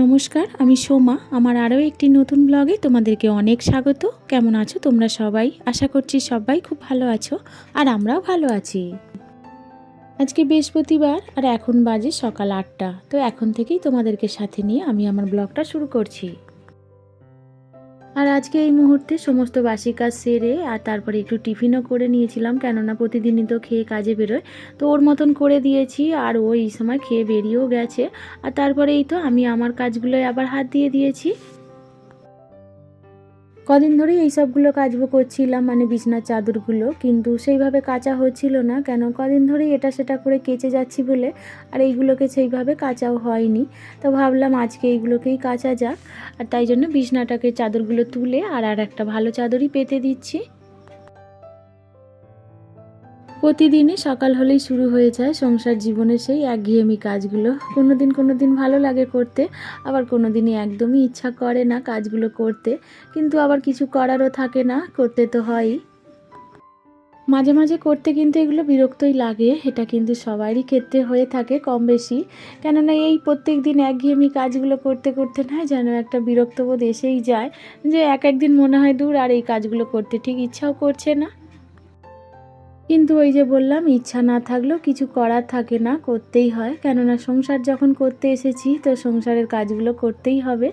নমস্কার, আমি সোমা। আমার আরও একটি নতুন ব্লগে তোমাদেরকে অনেক স্বাগত। কেমন আছো তোমরা সবাই? আশা করছি সবাই খুব ভালো আছো, আর আমরাও ভালো আছি। আজকে বৃহস্পতিবার, আর এখন বাজে সকাল আটটা। তো এখন থেকেই তোমাদেরকে সাথে নিয়ে আমি আমার ব্লগটা শুরু করছি। আর আজকে এই মুহূর্তে সমস্ত বাসি কাজ সেরে আর তারপরে একটু টিফিনও করে নিয়েছিলাম, কেননা প্রতিদিনই তো খেয়ে কাজে বেরোয়। তো ওর মতন করে দিয়েছি আর ও এই সময় খেয়ে বেরিয়েও গেছে। আর তারপরেই তো আমি আমার কাজগুলোয় আবার হাত দিয়ে দিয়েছি। কদিন ধরেই এই সবগুলো কাজও করছিলাম মানে বিছনার চাদরগুলো, কিন্তু সেইভাবে কাঁচা হচ্ছিল না। কেন? কদিন ধরেই এটা সেটা করে কেচে যাচ্ছি বলে, আর এইগুলোকে সেইভাবে কাঁচাও হয়নি। তো ভাবলাম আজকে এইগুলোকেই কাঁচা যাক, আর তাই জন্য বিছনাটাকে চাদরগুলো তুলে আর আর একটা ভালো চাদরই পেতে দিচ্ছি। প্রতিদিনই সকাল হলেই শুরু হয়ে যায় সংসার জীবনের সেই একঘেয়েমি কাজগুলো। কোনো দিন কোনো দিন ভালো লাগে করতে, আবার কোনো দিনই একদমই ইচ্ছা করে না কাজগুলো করতে। কিন্তু আবার কিছু করারও থাকে না, করতে তো হয়ই। মাঝে মাঝে করতে কিন্তু এগুলো বিরক্তই লাগে, এটা কিন্তু সবারই ক্ষেত্রে হয়ে থাকে কম বেশি কেননা এই প্রত্যেক দিন একঘেয়েমি কাজগুলো করতে করতে না যেন একটা বিরক্তবোধ এসেই যায় যে এক একদিন মনে হয় দূর আর এই কাজগুলো করতে ঠিক ইচ্ছাও করছে না। কিন্তু ওই যে বললাম, ইচ্ছা না থাকলেও কিছু করার থাকে না, করতেই হয়। কেননা সংসার যখন করতে এসেছি, তো সংসারের কাজগুলো করতেই হবে।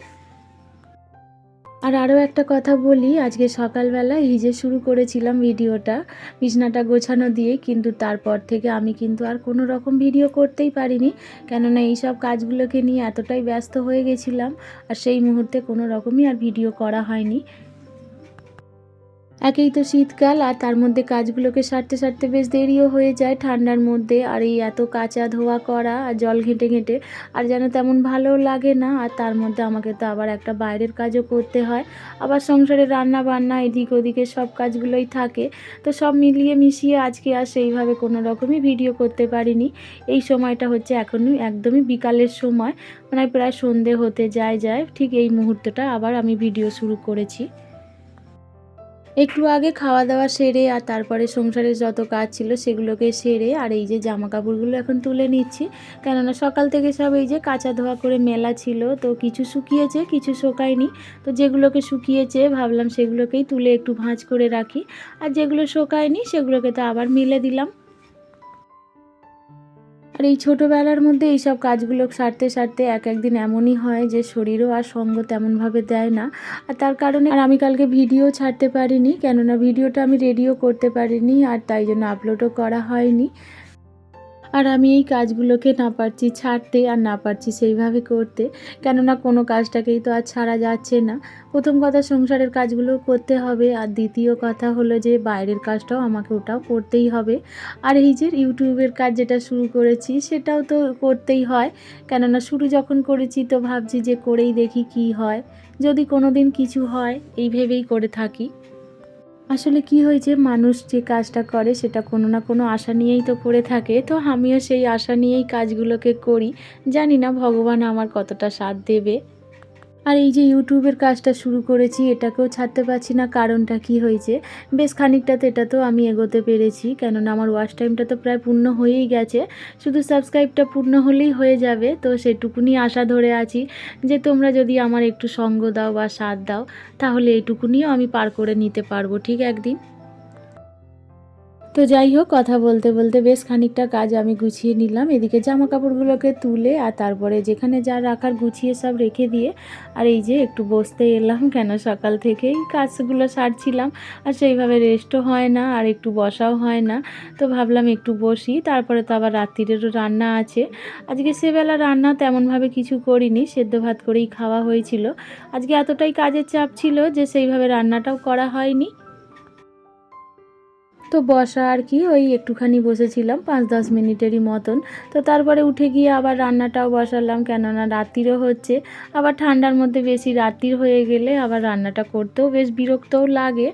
আর আরও একটা কথা বলি, আজকে সকালবেলা হিজে শুরু করেছিলাম ভিডিওটা, বিছনাটা গোছানো দিয়ে, কিন্তু তারপর থেকে আমি কিন্তু আর কোনো রকম ভিডিও করতেই পারিনি। কেননা এই সব কাজগুলোকে নিয়ে এতটাই ব্যস্ত হয়ে গেছিলাম, আর সেই মুহূর্তে কোনো রকমই আর ভিডিও করা হয়নি। একেই তো শীতকাল, আর তার মধ্যে কাজগুলোকে সারতে সারতে বেশ দেরিও হয়ে যায় ঠান্ডার মধ্যে, আর এই এত কাঁচা ধোয়া করা আর জল ঘেঁটে ঘেঁটে, আর যেন তেমন ভালোও লাগে না, আর তার মধ্যে আমাকে তো আবার একটা বাইরের কাজও করতে হয়, আবার সংসারে রান্না বান্না এদিক ওদিকে সব কাজগুলোই থাকে, তো সব মিলিয়ে মিশিয়ে আজকে আর সেইভাবে কোনো রকমই ভিডিও করতে পারিনি, এই সময়টা হচ্ছে এখনই একদমই বিকালের সময় মানে প্রায় সন্ধে হতে যায় যায়, ঠিক এই মুহূর্তটা আবার আমি ভিডিও শুরু করেছি। একটু আগে খাওয়া দাওয়া সেরে আর তারপরে সংসারের যত কাজ ছিল সেগুলোকে সেরে আর এই যে জামা কাপড়গুলো এখন তুলে নিচ্ছি। কেননা সকাল থেকে সব এই যে কাঁচা ধোয়া করে মেলা ছিল, তো কিছু শুকিয়েছে, কিছু শোকায়নি। তো যেগুলোকে শুকিয়েছে ভাবলাম সেগুলোকেই তুলে একটু ভাঁজ করে রাখি। আর যেগুলো শোকায়নি সেগুলোকে তো আবার মিলে দিলাম। আর এই ছোটোবেলার মধ্যে এইসব কাজগুলো সারতে সারতে এক একদিন এমনই হয় যে শরীরও আর সঙ্গ তেমনভাবে দেয় না। আর তার কারণে আর আমি কালকে ভিডিও ছাড়তে পারিনি, কেননা ভিডিওটা আমি রেডিও করতে পারিনি আর তাই জন্য আপলোডও করা হয়নি। আর আমি এই কাজগুলোকে না পারছি ছাড়তে আর না পারছি সেইভাবে করতে। কেননা কোনো কাজটাকেই তো আর ছাড়া যাচ্ছে না। প্রথম কথা সংসারের কাজগুলো করতে হবে আর দ্বিতীয় কথা হলো যে বাইরের কাজটাও আমাকে ওটাও করতেই হবে। আর এই যে ইউটিউবের কাজ যেটা শুরু করেছি সেটাও তো করতেই হয়। কেননা শুরু যখন করেছি তো ভাবছি যে করেই দেখি কি হয়। যদি কোনো দিন কিছু হয়, এই ভেবেই করে থাকি। আসলে কি হয়েছে মানুষ যে কাজটা করে সেটা কোনো না কোনো আশা নিয়েই তো করে থাকে। তো আমিও সেই আশা নিয়েই কাজগুলোকে করি। জানি না, ভগবান আমার কতটা সাথ দেবে। আর এই যে ইউটিউবের কাজটা শুরু করেছি, এটাকেও ছাড়তে পারছি না, কারণটা কি হয়েছে? বেশ খানিকটাতে এটা তো আমি এগোতে পেরেছি, কেননা আমার ওয়াশ টাইমটা তো প্রায় পূর্ণ হয়েই গেছে। শুধু সাবস্ক্রাইবটা পূর্ণ হলেই হয়ে যাবে, তো সেটুকুনি আশা ধরে আছি যে তোমরা যদি আমার একটু সঙ্গ দাও বা সাথ দাও, তাহলে এইটুকুনিও আমি পার করে নিতে পারব, ঠিক একদিন? তো যাই হোক, কথা বলতে বলতে বেশ খানিকটা কাজ আমি গুছিয়ে নিলাম। এদিকে জামা কাপড়গুলোকে তুলে আর তারপরে যেখানে যা রাখার গুছিয়ে সব রেখে দিয়ে আর এই যে একটু বসতে এলাম কেন সকাল থেকেই কাজগুলো সারছিলাম আর সেইভাবে রেস্টও হয় না আর একটু বসাও হয় না। তো ভাবলাম একটু বসি, তারপরে তো আবার রাত্রিরেরও রান্না আছে। আজকে সেবেলা রান্না তেমনভাবে কিছু করিনি, সেদ্ধ ভাত করেই খাওয়া হয়েছিল। আজকে এতটাই কাজের চাপ ছিল যে সেইভাবে রান্নাটাও করা হয়নি। তো বসা আর কি, ওই একটুখানি বসেছিলাম, পাঁচ দশ মিনিটেরই মতন। তো তারপরে উঠে গিয়ে আবার রান্নাটাও বসালাম, কেননা রাত্রিরও হচ্ছে। আবার ঠান্ডার মধ্যে বেশি রাত্রির হয়ে গেলে আবার রান্নাটা করতেও বেশ বিরক্তও লাগে।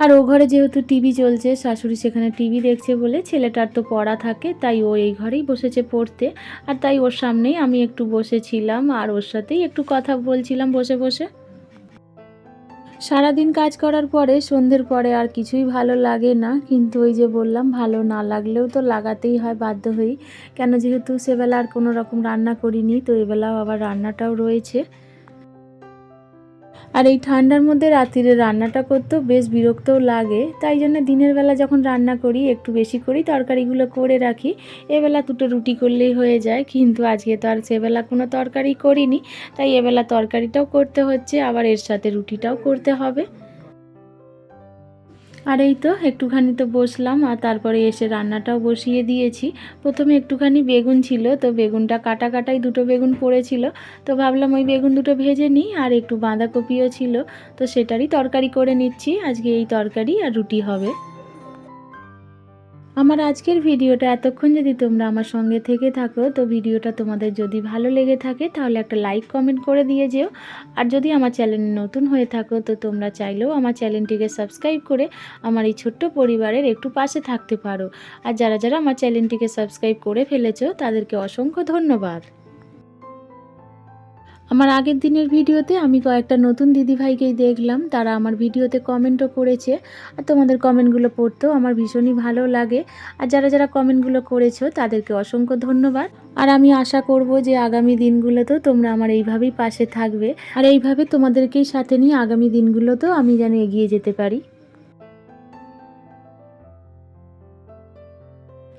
আর ও ঘরে যেহেতু টিভি চলছে, শাশুড়ি সেখানে টিভি দেখছে বলে ছেলেটার তো পড়া থাকে, তাই ও এই ঘরেই বসেছে পড়তে। আর তাই ওর সামনেই আমি একটু বসেছিলাম, আর ওর সাথেই একটু কথা বলছিলাম বসে বসে। সারাদিন কাজ করার পরে সন্ধ্যের পরে আর কিছুই ভালো লাগে না, কিন্তু ওই যে বললাম, ভালো না লাগলেও তো লাগাতেই হয়, বাধ্য হই। কেন যেহেতু সেবেলা আর কোনো রকম রান্না করিনি, তো এবেলাও আবার রান্নাটাও রয়েছে। আর এই ঠান্ডার মধ্যে রাত্রিরে রান্নাটা করতেও বেশ বিরক্তও লাগে। তাই জন্য দিনের বেলা যখন রান্না করি, একটু বেশি করি, তরকারিগুলো করে রাখি। এবেলা দুটো রুটি করলেই হয়ে যায়, কিন্তু আজকে তো আর সেবেলা কোনো তরকারি করিনি। তাই এবেলা তরকারিটাও করতে হচ্ছে, আবার এর সাথে রুটিটাও করতে হবে। আর এই তো একটুখানি তো বসলাম, আর তারপরে এসে রান্নাটাও বসিয়ে দিয়েছি। প্রথমে একটুখানি বেগুন ছিল, তো বেগুনটা কাটা কাটাই দুটো বেগুন পড়েছিল। তো ভাবলাম ওই বেগুন দুটো ভেজে নিই, আর একটু বাঁধাকপিও ছিল, তো সেটারই তরকারি করে নিচ্ছি। আজকে এই তরকারি আর রুটি হবে। আমার আজকের ভিডিওটা এতক্ষণ যদি তোমরা আমার সঙ্গে থেকে থাকো, তো ভিডিওটা তোমাদের যদি ভালো লেগে থাকে, তাহলে একটা লাইক, কমেন্ট করে দিয়ে যেও। আর যদি আমার চ্যানেল নতুন হয়ে থাকো, তো তোমরা চাইলেও আমার চ্যানেলটিকে সাবস্ক্রাইব করে আমার এই ছোট্ট পরিবারের একটু পাশে থাকতে পারো। আর যারা যারা আমার চ্যানেলটিকে সাবস্ক্রাইব করে ফেলেছো, তাদেরকে অসংখ্য ধন্যবাদ। আমার আগের দিনের ভিডিওতে আমি কয়েকটা নতুন দিদিভাইকেই দেখলাম। তারা আমার ভিডিওতে কমেন্টও করেছে আর তোমাদের কমেন্টগুলো পড়তেও আমার ভীষণই ভালো লাগে। আর যারা যারা কমেন্টগুলো করেছ, তাদেরকে অসংখ্য ধন্যবাদ। আর আমি আশা করব যে আগামী দিনগুলোতেও তোমরা আমার এইভাবেই পাশে থাকবে। আর এইভাবে তোমাদেরকেই সাথে নিয়ে আগামী দিনগুলোতেও আমি যেন এগিয়ে যেতে পারি।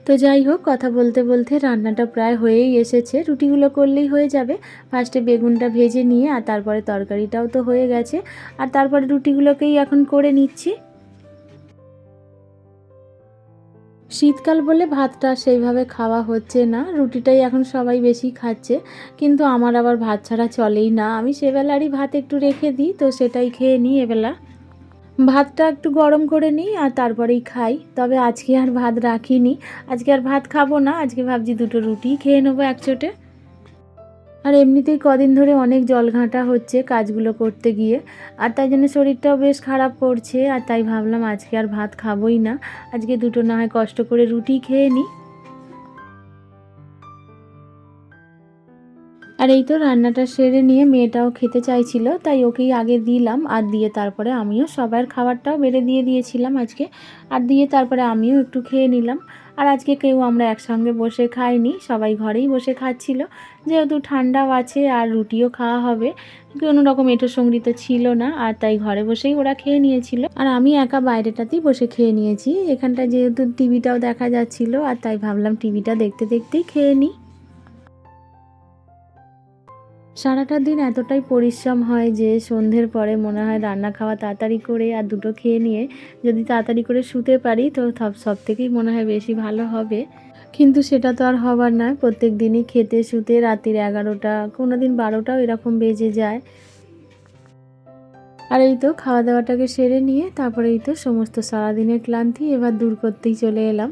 তো যাই হোক, কথা বলতে বলতে রান্নাটা প্রায় হয়েই এসেছে। রুটিগুলো করলেই হয়ে যাবে। ফার্স্টে বেগুনটা ভেজে নিয়ে, আর তারপরে তরকারিটাও তো হয়ে গেছে। আর তারপরে রুটিগুলোকেই এখন করে নিচ্ছি। শীতকাল বলে ভাতটা সেইভাবে খাওয়া হচ্ছে না। রুটিটাই এখন সবাই বেশি খাচ্ছে। কিন্তু আমার আবার ভাত ছাড়া চলেই না। আমি সেবেলারই ভাত একটু রেখে দিই, তো সেটাই খেয়ে নিই এবেলা। ভাতটা একটু গরম করে নিই আর তারপরেই খাই। তবে আজকে আর ভাত রাখিনি। আজকে আর ভাত খাব না, আজকে ভাবছি দুটো রুটি খেয়ে নেব একচোটে। আর এমনিতেই কদিন ধরে অনেক জল ঘাঁটা হচ্ছে কাজগুলো করতে গিয়ে। আর তাই জন্য শরীরটাও বেশ খারাপ করছে, আর তাই ভাবলাম আজকে আর ভাত খাবোই না। আজকে দুটো না হয় কষ্ট করে রুটি খেয়ে নিই। আর এই তো রান্নাটা সেরে নিয়ে মেয়েটাও খেতে চাইছিল, তাই ওকেই আগে দিলাম আর দিয়ে তারপরে আমিও সবার খাবারটাও বেড়ে দিয়ে দিয়েছিলাম আজকে। আর দিয়ে তারপরে আমিও একটু খেয়ে নিলাম। আর আজকে কেউ আমরা একসঙ্গে বসে খাইনি, সবাই ঘরেই বসে খাচ্ছিল। যেহেতু ঠান্ডাও আছে আর রুটিও খাওয়া হবে, কোনো রকম এঁটো তো ছিল না, আর তাই ঘরে বসেই ওরা খেয়ে নিয়েছিল। আর আমি একা বাইরেটাতেই বসে খেয়ে নিয়েছি। এখানটা যেহেতু টিভিটাও দেখা যাচ্ছিল, আর তাই ভাবলাম টিভিটা দেখতে দেখতেই খেয়ে নিই। সারাটা দিন এতটাই পরিশ্রম হয় যে সন্ধ্যের পরে মনে হয় রান্না খাওয়া তাড়াতাড়ি করে আর দুটো খেয়ে নিয়ে যদি তাড়াতাড়ি করে শুতে পারি তো সব সব থেকেই মনে হয় বেশি ভালো হবে। কিন্তু সেটা তো আর হবার নয়। প্রত্যেক দিনই খেতে, শুতে রাত্রির এগারোটা কোনো দিন বারোটাও এরকম বেজে যায়। আর এই তো খাওয়া দাওয়াটাকে সেরে নিয়ে তারপরে এই তো সমস্ত সারাদিনের ক্লান্তি এবার দূর করতেই চলে এলাম।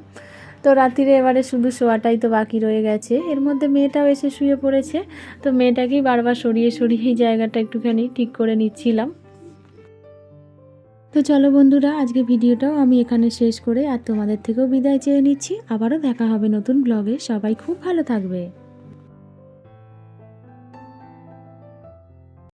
তো রাত্রিরে এবারে শুধু শোয়াটাই তো বাকি রয়ে গেছে। এর মধ্যে মেয়েটাও এসে শুয়ে পড়েছে। তো মেয়েটাকেই বারবার সরিয়ে সরিয়ে এই জায়গাটা একটুখানি ঠিক করে নিচ্ছিলাম। তো চলো বন্ধুরা, আজকে ভিডিওটাও আমি এখানে শেষ করে আর তোমাদের থেকেও বিদায় চেয়ে নিচ্ছি। আবারও দেখা হবে নতুন ব্লগে সবাই খুব ভালো থাকবে।